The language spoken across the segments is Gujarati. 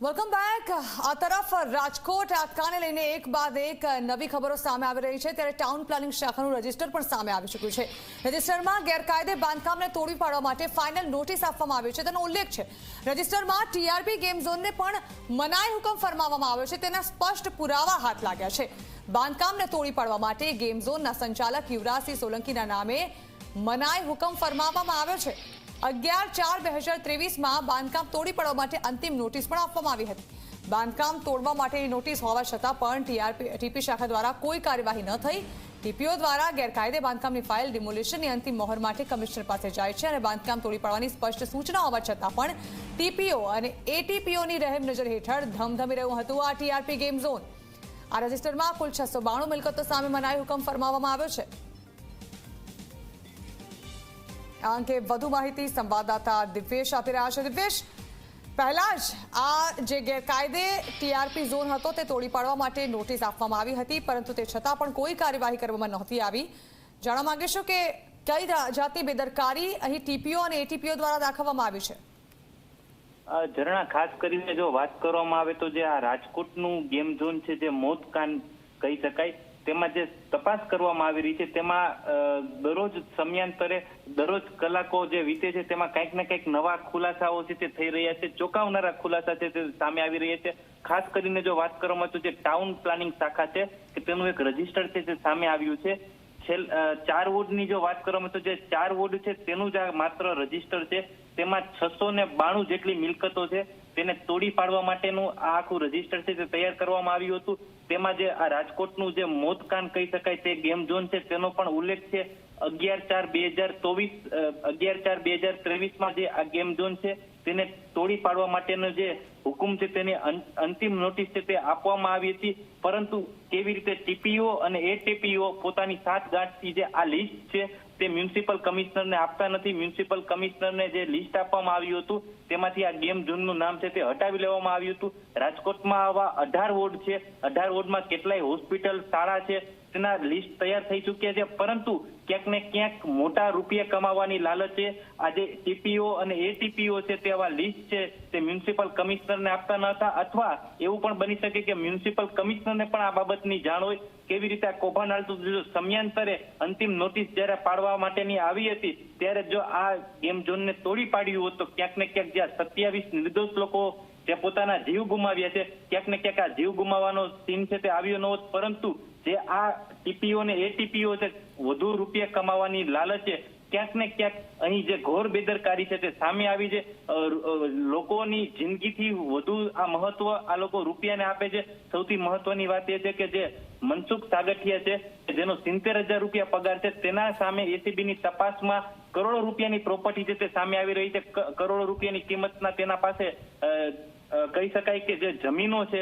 વેલકમ બેક આ તરફ રાજકોટ આતકાને લઈને એક બાદ એક નવી ખબરો સામે આવી રહી છે. ત્યારે ટાઉન પ્લાનિંગ શાખાનું રજિસ્ટર પણ સામે આવી ચૂક્યું છે. રજીસ્ટરમાં ગેરકાયદે બાંધકામને તોડી પાડવા માટે ફાઇનલ નોટિસ આપવામાં આવી છે. તેનો ઉલ્લેખ છે. રજીસ્ટરમાં ટીઆરપી ગેમ ઝોનને પણ મનાઈ હુકમ ફરમાવવામાં આવ્યો છે. તેના સ્પષ્ટ પુરાવા હાથ લાગ્યા છે. બાંધકામને તોડી પાડવા માટે ગેમ ઝોનના સંચાલક યુવરાજસિંહ સોલંકીના નામે મનાઈ હુકમ ફરમાવવામાં આવ્યો છે. અગિયાર ચાર બે હજાર ત્રેવીસમાં બાંધકામ તોડી પાડવા માટે અંતિમ નોટિસ પણ આપવામાં આવી હતી. બાંધકામ તોડવા માટેની નોટિસ હોવા છતાં પણ ટીઆરપી, ટીપી શાખા દ્વારા કોઈ કાર્યવાહી ન થઈ. ટીપીઓ દ્વારા ગેરકાયદે બાંધકામની ફાઇલ ડિમોલિશનની અંતિમ મોહર માટે કમિશનર પાસે જાય છે અને બાંધકામ તોડી પાડવાની સ્પષ્ટ સૂચના હોવા છતાં પણ ટીપીઓ અને એટીપીઓની રહેમ નજર હેઠળ ધમધમી રહ્યું હતું આ ટીઆરપી ગેમ ઝોન. આ રજીસ્ટરમાં કુલ છસો બાણું મિલકતો સામે મનાઈ હુકમ ફરમાવવામાં આવ્યો છે. આ અંગે વધુ માહિતી સંવાદદાતા દિવ્યેશ આપી રહ્યા છે. દિવ્યેશ, પહેલા જ આ જે ગેરકાયદે ટીઆરપી ઝોન હતો તે તોડી પાડવા માટે નોટિસ આપવામાં આવી હતી, પરંતુ તે છતાં પણ કોઈ કાર્યવાહી કરવામાં નહોતી આવી. જાણવા માંગીશું કે કઈ જાતની બેદરકારી અહીં ટીપીઓ અને એટીપીઓ દ્વારા દાખવવામાં આવી છે? ઝરણા ખાસ કરીને જો વાત કરવામાં આવે તો જે આ રાજકોટનું ગેમ ઝોન છે, જે મોતકાન કહી શકાય તેમાં જે તપાસ કરવામાં આવી રહી છે, તેમાં દરરોજ સમયાંતરે દરરોજ કલાકો જે વીતે છે, તેમાં કંઈક ને કંઈક નવા ખુલાસાઓ છે તે થઈ રહ્યા છે, ચોંકાવનારા ખુલાસા છે તે સામે આવી રહ્યા છે. ખાસ કરીને જો વાત કરવામાં તો જે ટાઉન પ્લાનિંગ શાખા છે, કે તેનું એક રજિસ્ટર છે તે સામે આવ્યું છે. ચાર વોર્ડની જો વાત કરવામાં તો જે ચાર વોર્ડ છે તેનું જ આ માત્ર રજિસ્ટર છે. તેમાં છસો ને બાણું જેટલી મિલકતો છે. તેને તોડી પાડવા માટેનું આ આખું રજિસ્ટર છે તે તૈયાર કરવામાં આવ્યું હતું. તેમાં જે આ રાજકોટનું જે મોતકાન કહી શકાય તે ગેમ ઝોન છે તેનો પણ ઉલ્લેખ છે. અગિયાર ચાર બે હજાર ચોવીસ અગિયાર ચાર બે હજાર ત્રેવીસમાં જે આ ગેમ ઝોન છે, તેને તોડી પાડવા માટેનો જે હુકુમ છે તેની અંતિમ નોટિસ છે તે આપવામાં આવી હતી. પરંતુ કેવી રીતે ટીપીઓ અને એ ટીપીઓ પોતાની સાત ગાંઠથી જે આ લિસ્ટ છે, તે મ્યુનિસિપલ કમિશનરને આપતા નથી. મ્યુનિસિપલ કમિશનરને જે લિસ્ટ આપવામાં આવ્યું હતું, તેમાંથી આ ગેમ ઝોનનું નામ છે તે હટાવી લેવામાં આવ્યું હતું. રાજકોટમાં આવા અઢાર વોર્ડ છે. અઢાર વોર્ડમાં કેટલાય હોસ્પિટલ શાળા છે. તેના લિસ્ટ તૈયાર થઈ ચૂક્યા છે. પરંતુ ક્યાંક ને ક્યાંક મોટા રૂપિયા કમાવાની લાલચે આજે ટીપીઓ અને એટીપીઓ છે તે આવા લિસ્ટ છે, તે મ્યુનિસિપલ કમિશનરને આપતા ન હતા અથવા એવું પણ બની શકે કે મ્યુનિસિપલ કમિશનરને પણ આ બાબતની જાણ હોય. કેવી રીતે આ કૌભાંડ હાલતું સમયાંતરે અંતિમ નોટિસ જ્યારે પાડવા માટેની આવી હતી, ત્યારે જો આ ગેમ ઝોનને તોડી પાડ્યું હોત તો ક્યાંક ને ક્યાંક જ્યાં સત્યાવીસ નિર્દોષ લોકો જે પોતાના જીવ ગુમાવ્યા છે, ક્યાંક ને ક્યાંક આ જીવ ગુમાવવાનો સીન છે તે આવ્યો ન હોત. પરંતુ જે આ ટીપીઓ ને એટીપીઓ છે, વધુ રૂપિયા કમાવાની લાલચે ક્યાંક ને ક્યાંક અહીં જે ઘોર બેદરકારી છે તે સામે આવી છે. લોકોની જિંદગીથી વધુ આ મહત્વ આ લોકો રૂપિયાને આપે છે. સૌથી મહત્વની વાત એ છે કે જે મનસુખ સાગઠિયા છે જેનો સિત્તેર હજાર રૂપિયા પગાર છે, તેના સામે એસીબી ની તપાસમાં કરોડો રૂપિયાની પ્રોપર્ટી છે તે સામે આવી રહી છે કરોડો રૂપિયાની કિંમતના તેના પાસે કહી શકાય કે જે જમીનો છે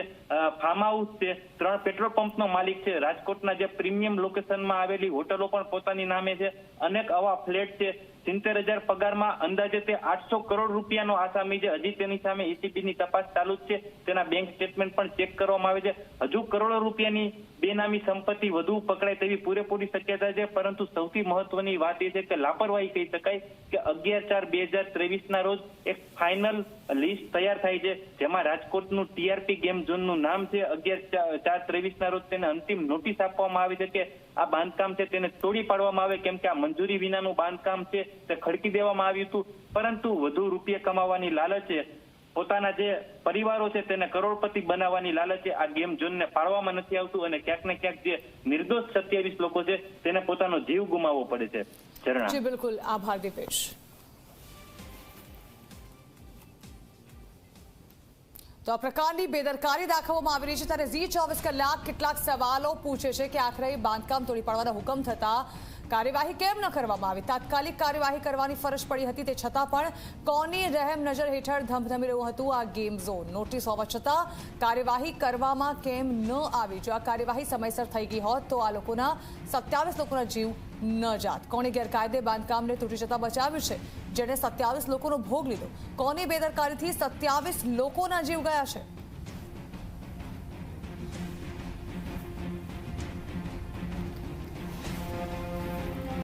ફાર્મ હાઉસ છે, ત્રણ પેટ્રોલ પંપનો માલિક છે, રાજકોટના જે પ્રીમિયમ લોકેશનમાં આવેલી હોટલો પણ પોતાની નામે છે, અનેક આવા ફ્લેટ છે સિત્તેર હજાર પગારમાં અંદાજે તે આઠસો કરોડ રૂપિયાનો આસામી છે. હજી તેની સામે એસીબીની તપાસ ચાલુ જ છે. તેના બેંક સ્ટેટમેન્ટ પણ ચેક કરવામાં આવે છે. હજુ કરોડો રૂપિયાની બેનામી સંપત્તિ વધુ પકડાય તેવી પૂરેપૂરી શક્યતા છે. પરંતુ સૌથી મહત્વની વાત એ છે કે લાપરવાહી કહી શકાય કે અગિયાર ચાર બે હજાર ત્રેવીસ ના રોજ એક ફાઇનલ લિસ્ટ તૈયાર થાય છે. જેમાં રાજકોટનું ટીઆરપી ગેમ ઝોનનું નામ છે. અગિયાર ચાર ત્રેવીસ ના રોજ તેને અંતિમ નોટિસ આપવામાં આવી છે કે આ બાંધકામ છે તેને તોડી પાડવામાં આવે. કેમ કે આ મંજૂરી વિનાનું બાંધકામ છે. ખડકી દેવામાં આવ્યું હતું. પરંતુ વધુ રૂપિયા કમાવાની લાલચે પોતાના જે પરિવારો છે તેને કરોડપતિ બનાવવાની લાલચે આ ગેમ ઝોનને પાડવામાં નથી આવતું અને ક્યાંક ને ક્યાંક જે નિર્દોષ સત્યાવીસ લોકો છે તેને પોતાનો જીવ ગુમાવવો પડે છે. બિલકુલ. આભાર, દીપેશ. તો આ પ્રકારની બેદરકારી દાખવવામાં આવી રહી છે ત્યારે ઝી ચોવીસ કલાક કેટલાક સવાલો પૂછે છે કે આખરે બાંધકામ તોડી પાડવાના હુકમ થતા કાર્યવાહી કેમ ન કરવામાં આવી? તાત્કાલિક કાર્યવાહી કરવાની ફરજ પડી હતી તે છતાં પણ કોની રહેમ નજર હેઠળ ધમધમી રહ્યું હતું આ ગેમ ઝોન? નોટિસ હોવા છતાં કાર્યવાહી કરવામાં કેમ ન આવી? જો આ કાર્યવાહી સમયસર થઈ ગઈ હોત તો આ લોકોના સત્યાવીસ લોકોના જીવ ન જાત. કોણે ગેરકાયદે બાંધકામને તૂટી જતા બચાવ્યું છે? જેણે સત્યાવીસ લોકોનો ભોગ લીધો. કોની બેદરકારીથી સત્યાવીસ લોકોના જીવ ગયા છે?